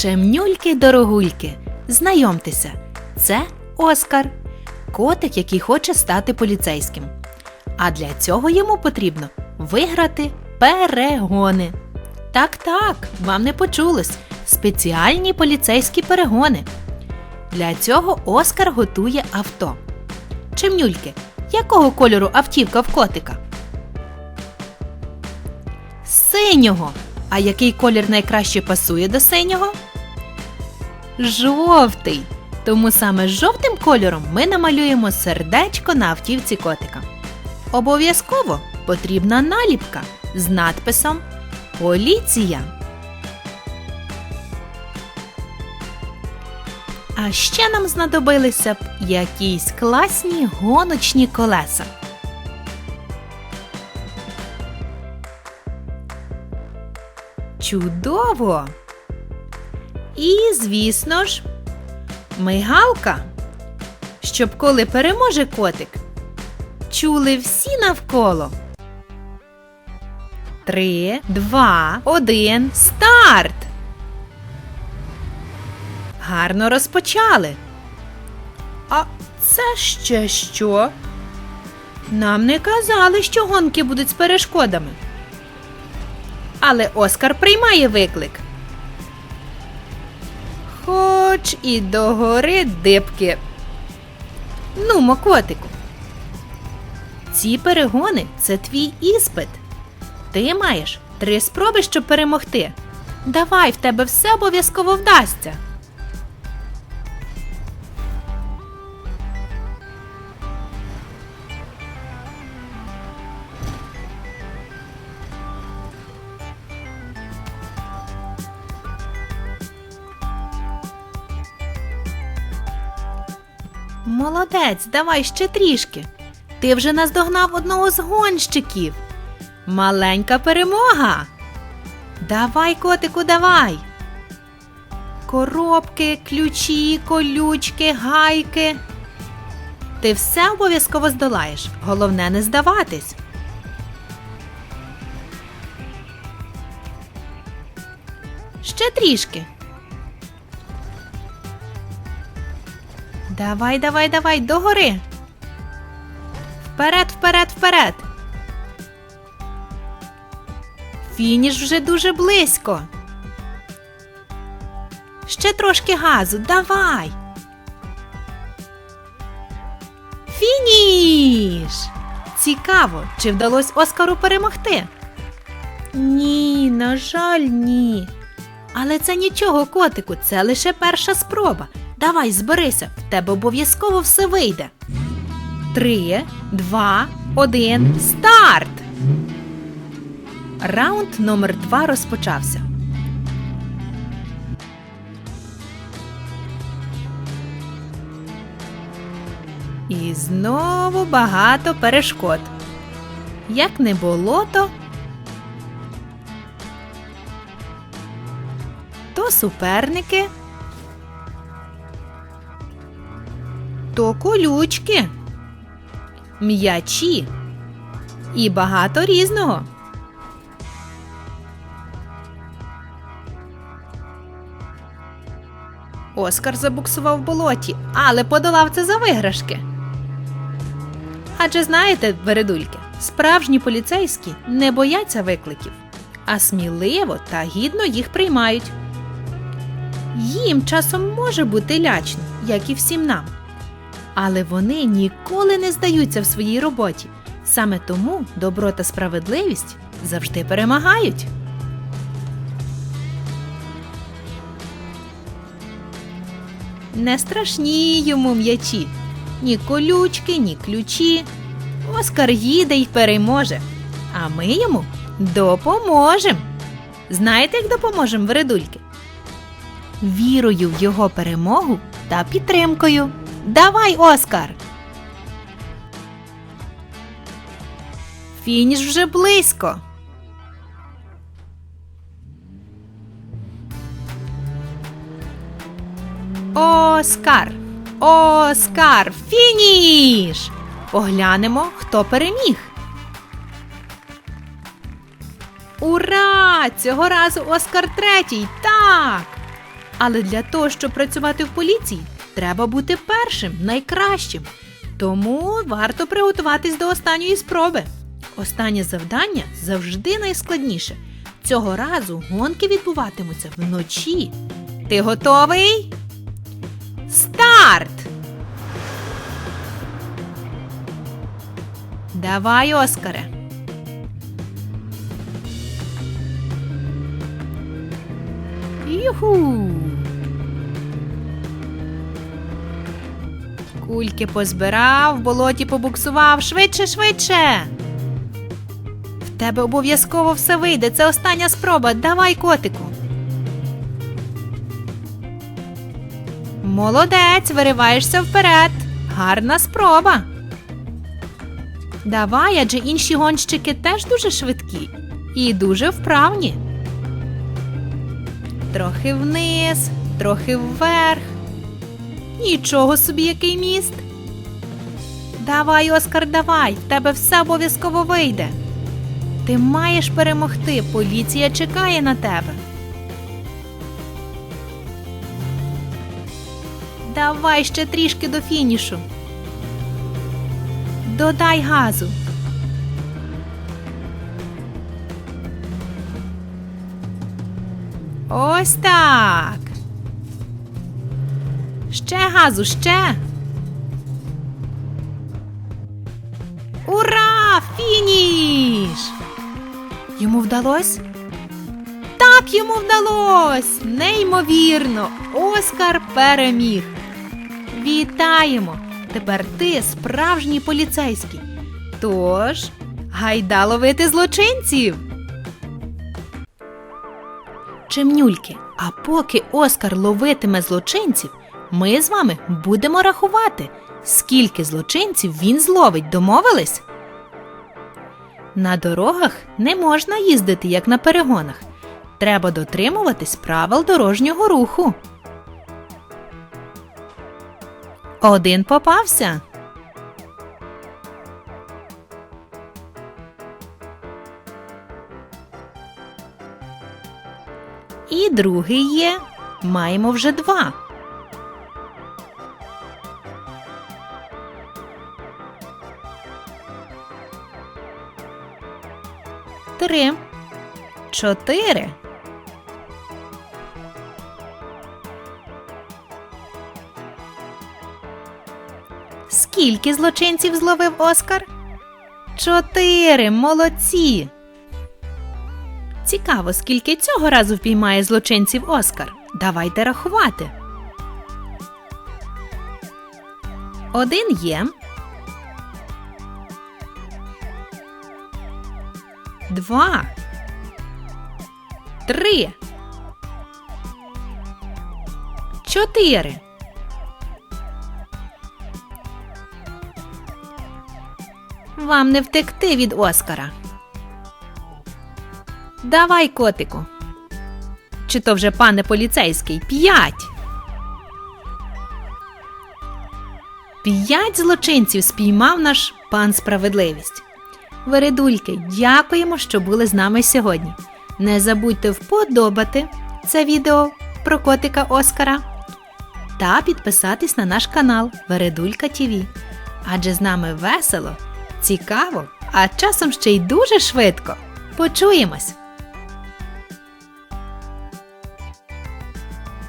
Чемнюльки дорогульки, знайомтеся, це Оскар, котик, який хоче стати поліцейським. А для цього йому потрібно виграти перегони. Так, так, вам не почулось. Спеціальні поліцейські перегони. Для цього Оскар готує авто. Чемнюльки, якого кольору автівка в котика? Синього. А який колір найкраще пасує до синього? Жовтий. Тому саме жовтим кольором ми намалюємо сердечко на автівці котика. Обов'язково потрібна наліпка з надписом Поліція. А ще нам знадобилися б якісь класні гоночні колеса. Чудово! І, звісно ж, мигалка, щоб коли переможе котик, чули всі навколо. Три, два, один, старт! Гарно розпочали. А це ще що? Нам не казали, що гонки будуть з перешкодами. Але Оскар приймає виклик. Хоч і догори дибки. Ну, мокотику. Ці перегони це твій іспит. Ти маєш три спроби, щоб перемогти. Давай, в тебе все обов'язково вдасться. Молодець, давай ще трішки. Ти вже наздогнав одного з гонщиків. Маленька перемога. Давай, котику, давай. Коробки, ключі, колючки, гайки. Ти все обов'язково здолаєш. Головне не здаватись. Ще трішки. Давай, давай, давай, догори. Вперед, вперед, вперед. Фініш вже дуже близько. Ще трошки газу, давай. Фініш! Цікаво, чи вдалося Оскару перемогти? Ні, на жаль, ні. Але це нічого, котику, це лише перша спроба. Давай, зберися, в тебе обов'язково все вийде. Три, два, один, старт! Раунд номер два розпочався. І знову багато перешкод. Як не болото, то суперники. То колючки, м'ячі і багато різного. Оскар забуксував в болоті, але подолав це за виграшки. Адже знаєте, вередульки, справжні поліцейські не бояться викликів, а сміливо та гідно їх приймають. Їм часом може бути лячно, як і всім нам. Але вони ніколи не здаються в своїй роботі. Саме тому добро та справедливість завжди перемагають. Не страшні йому м'ячі, ні колючки, ні ключі. Оскар їде й переможе. А ми йому допоможемо. Знаєте, як допоможемо вередульки? Вірою в його перемогу та підтримкою. Давай, Оскар. Фініш вже близько. Оскар. Оскар. Фініш. Поглянемо, хто переміг. Ура! Цього разу Оскар третій. Так. Але для того, щоб працювати в поліції, треба бути першим, найкращим. Тому варто приготуватись до останньої спроби. Останнє завдання завжди найскладніше. Цього разу гонки відбуватимуться вночі. Ти готовий? Старт! Давай, Оскаре. Юху. Кульки позбирав, в болоті побуксував. Швидше, швидше. В тебе обов'язково все вийде. Це остання спроба. Давай, котику. Молодець, вириваєшся вперед. Гарна спроба. Давай, адже інші гонщики теж дуже швидкі і дуже вправні. Трохи вниз, трохи вверх. Нічого собі, який міст. Давай, Оскар, давай, в тебе все обов'язково вийде. Ти маєш перемогти, поліція чекає на тебе. Давай ще трішки до фінішу. Додай газу. Ось так. Ще газу, ще. Ура! Фініш! Йому вдалось? Так йому вдалось! Неймовірно! Оскар переміг. Вітаємо! Тепер ти справжній поліцейський. Тож, гайда ловити злочинців. Чемнюльки, а поки Оскар ловитиме злочинців, ми з вами будемо рахувати, скільки злочинців він зловить. Домовились? На дорогах не можна їздити, як на перегонах. Треба дотримуватись правил дорожнього руху. Один попався. І другий є. Маємо вже два. Три. Чотири. Скільки злочинців зловив Оскар? Чотири. Молодці. Цікаво, скільки цього разу впіймає злочинців Оскар. Давайте рахувати. Один є. Два. Три. Чотири. Вам не втекти від Оскара. Давай, котику. Чи то вже пане поліцейський? П'ять. П'ять злочинців спіймав наш пан справедливість. Вередульки, дякуємо, що були з нами сьогодні. Не забудьте вподобати це відео про котика Оскара та підписатись на наш канал Вередулька ТІВІ. Адже з нами весело, цікаво, а часом ще й дуже швидко. Почуємось!